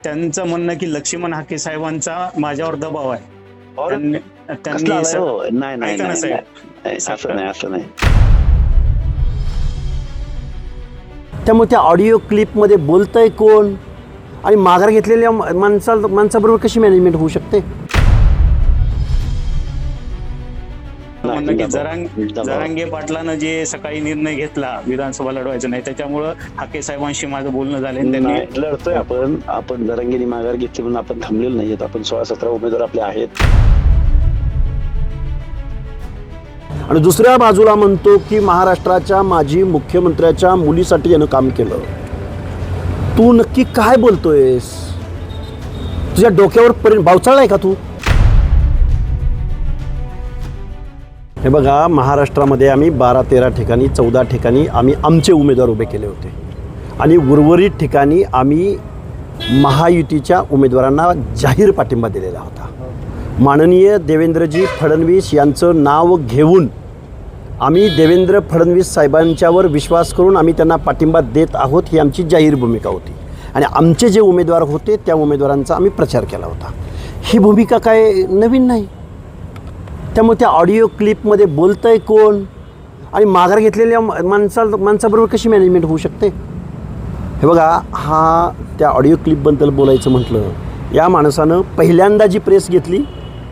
त्यांचं म्हणणं की लक्ष्मण हाके साहेबांचा माझ्यावर दबाव आहे और त्यांनी कसला आलाय हो? नाही नाही ऐका ना नाही साहेब. नाही. असं नाही असं नाही त्यामुळे त्या ऑडिओ क्लिपमध्ये बोलतंय कोण आणि माघार घेतलेल्या माणसा माणसाबरोबर कशी मॅनेजमेंट होऊ शकते म्हणणं की जरांग. जरांगे पाटलानं जे सकाळी निर्णय घेतला विधानसभा लढवायचा नाही त्याच्यामुळं हाके साहेबांशी माझं बोलणं झालं त्यांनी नाही, लढतोय आपण. आपण जरंगीने माघार घेतली म्हणून आपण थांबलेलो नाहीयेत आपण सोळा सतरा उमेदवार आपले आहेत. आणि दुसऱ्या बाजूला म्हणतो की महाराष्ट्राच्या माजी मुख्यमंत्र्याच्या मुलीसाठी यानं काम केलं. तू नक्की काय बोलतोयस? तुझ्या डोक्यावर परिणाम भावचाळलाय का तू? हे बघा महाराष्ट्रामध्ये आम्ही बारा तेरा ठिकाणी चौदा ठिकाणी आम्ही आमचे उमेदवार उभे केले होते. आणि उर्वरित ठिकाणी आम्ही महायुतीच्या उमेदवारांना जाहीर पाठिंबा दिलेला होता. माननीय देवेंद्रजी फडणवीस यांचं नाव घेऊन आम्ही देवेंद्र फडणवीस साहेबांच्यावर विश्वास करून आम्ही त्यांना पाठिंबा देत आहोत ही आमची जाहीर भूमिका होती. आणि आमचे जे उमेदवार होते त्या उमेदवारांचा आम्ही प्रचार केला होता. ही भूमिका काय नवीन नाही? त्यामुळे त्या ऑडिओ क्लिपमध्ये बोलतंय कोण? आणि माघार घेतलेल्या माणसा माणसाबरोबर कशी मॅनेजमेंट होऊ शकते? हे बघा हा त्या ऑडिओ क्लिपबद्दल बोलायचं म्हटलं या माणसानं पहिल्यांदा जी प्रेस घेतली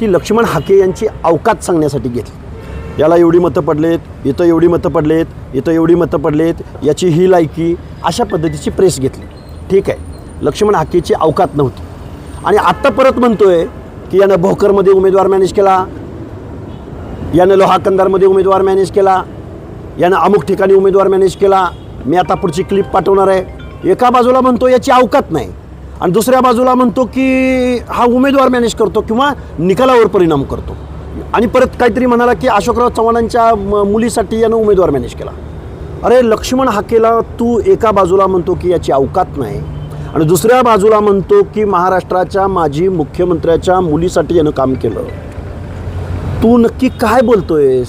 ती लक्ष्मण हाके यांची अवकात सांगण्यासाठी घेतली. याला एवढी मतं पडलेत इथं एवढी मतं पडलेत इथं एवढी मतं पडलेत याची ही लायकी अशा पद्धतीची प्रेस घेतली. ठीक आहे लक्ष्मण हाकेची अवकात नव्हती. आणि आत्ता परत म्हणतोय की यानं भोकरमध्ये उमेदवार मॅनेज केला यानं लोहा कंदारमध्ये उमेदवार मॅनेज केला. यानं अमुक ठिकाणी उमेदवार मॅनेज केला. मी आता पुढची क्लिप पाठवणार आहे. एका बाजूला म्हणतो याची अवकात नाही. आणि दुसऱ्या बाजूला म्हणतो की हा उमेदवार मॅनेज करतो किंवा निकालावर परिणाम करतो. आणि परत काहीतरी म्हणाला की अशोकराव चव्हाणांच्या म- मुलीसाठी यानं उमेदवार मॅनेज केला. अरे लक्ष्मण हाकेला तू एका बाजूला म्हणतो की याची अवकात नाही. आणि दुसऱ्या बाजूला म्हणतो की महाराष्ट्राच्या माजी मुख्यमंत्र्याच्या मुलीसाठी यानं काम केलं. तू नक्की काय बोलतोयस?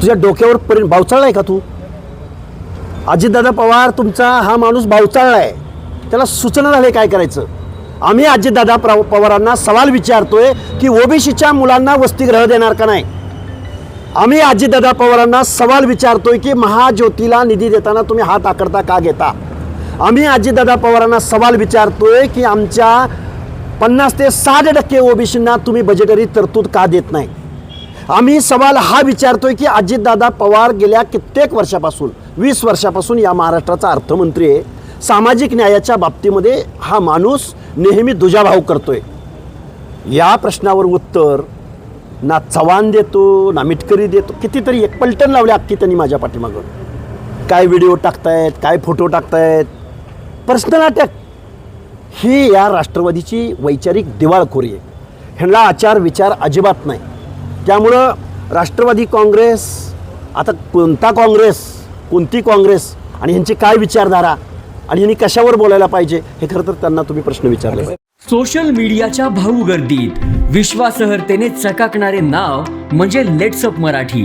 तुझ्या डोक्यावर परिण भावचाळला आहे का तू? अजितदादा पवार तुमचा हा माणूस भावचाळला आहे त्याला सूचना झाले काय करायचं? आम्ही अजितदादा प्र- पवारांना सवाल विचारतोय की ओबीसीच्या मुलांना वसतिगृह देणार का नाही? आम्ही अजितदादा पवारांना सवाल विचारतोय की महाज्योतीला निधी देताना तुम्ही हात आकडता का घेता? आम्ही अजितदादा पवारांना सवाल विचारतोय की आमच्या पन्नास ते साठ टक्के ओबीसींना तुम्ही बजेटरी तरतूद का देत नाही? आम्ही सवाल हा विचारतोय की अजितदादा पवार गेल्या कित्येक वर्षापासून वीस वर्षापासून या महाराष्ट्राचा अर्थमंत्री आहे. सामाजिक न्यायाच्या बाबतीमध्ये हा माणूस नेहमी दुजाभाव करतोय. या प्रश्नावर उत्तर ना चव्हाण देतो ना मिटकरी देतो कितीतरी एक पलटण लावले अख्खी त्यांनी माझ्या पाठीमागं. काय व्हिडिओ टाकतायत काय फोटो टाकतायत? पर्सनल अटॅक ही या राष्ट्रवादीची वैचारिक दिवाळखोरी आहे. ह्यांना आचार विचार अजिबात नाही. त्यामुळं राष्ट्रवादी काँग्रेस आता कोणता काँग्रेस कोणती काँग्रेस आणि ह्यांची काय विचारधारा आणि ह्यांनी कशावर बोलायला पाहिजे हे खरं तर त्यांना तुम्ही प्रश्न विचारले सोशल मीडियाच्या भाऊ गर्दीत विश्वासहर्तेने चकाकणारे नाव म्हणजे लेट्सअप मराठी.